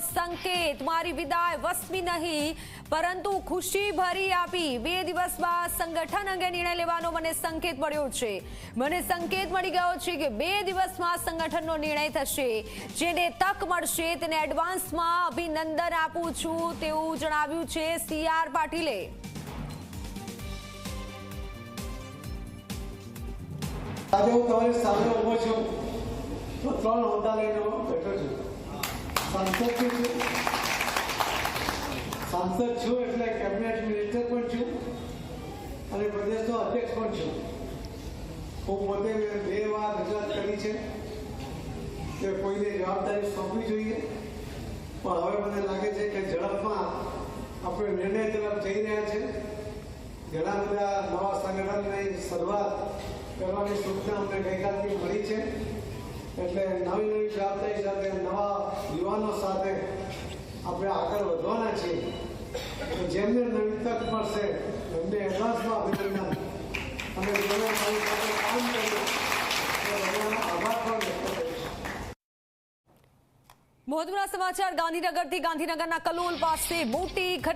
સંકેત, મારી વિદાય વસમી નહીં, પરંતુ ખુશી ભરી આપી. બે દિવસ બાદ સંગઠન અંગે નિર્ણય લેવાનો મને સંકેત મળ્યો છે. મને સંકેત મળી ગયો છે કે બે દિવસમાં સંગઠનનો નિર્ણય થશે. જેને તક મળશે તેને એડવાન્સમાં અભિનંદન આપું છું તેવું જણાવ્યું છે સી આર પાટીલે. તમારી સામે ઊભો છું. ત્રણ હોદ્દા લઈને બેઠો છું. સાંસદ છું સાંસદ છું એટલે કેબિનેટ મિનિસ્ટર પણ છું અને પ્રદેશનો અધ્યક્ષ પણ છું. હું પોતે બે વાર રજૂઆત કરી છે કે કોઈને જવાબદારી સોંપવી જોઈએ. પણ હવે મને લાગે છે કે ઝડપમાં આપણે નિર્ણય તરફ જઈ રહ્યા છે. ઘણા બધા નવા સંગઠનની શરૂઆત કરવાની સૂચના અમને ગઈકાલથી મળી છે. એટલે નવી નવી જવાબદારી સાથે નવા યુવાનો સાથે આપણે આગળ વધવાના છીએ. તો જેમને નવી તક મળશે, એમને એડવાન્સમાં અભિનંદન. અને કામ કર્યું આભાર પણ વ્યક્ત સમાચાર, ગાંધીનગરથી ગાંધીનગરના કલોલ પાસે મોટી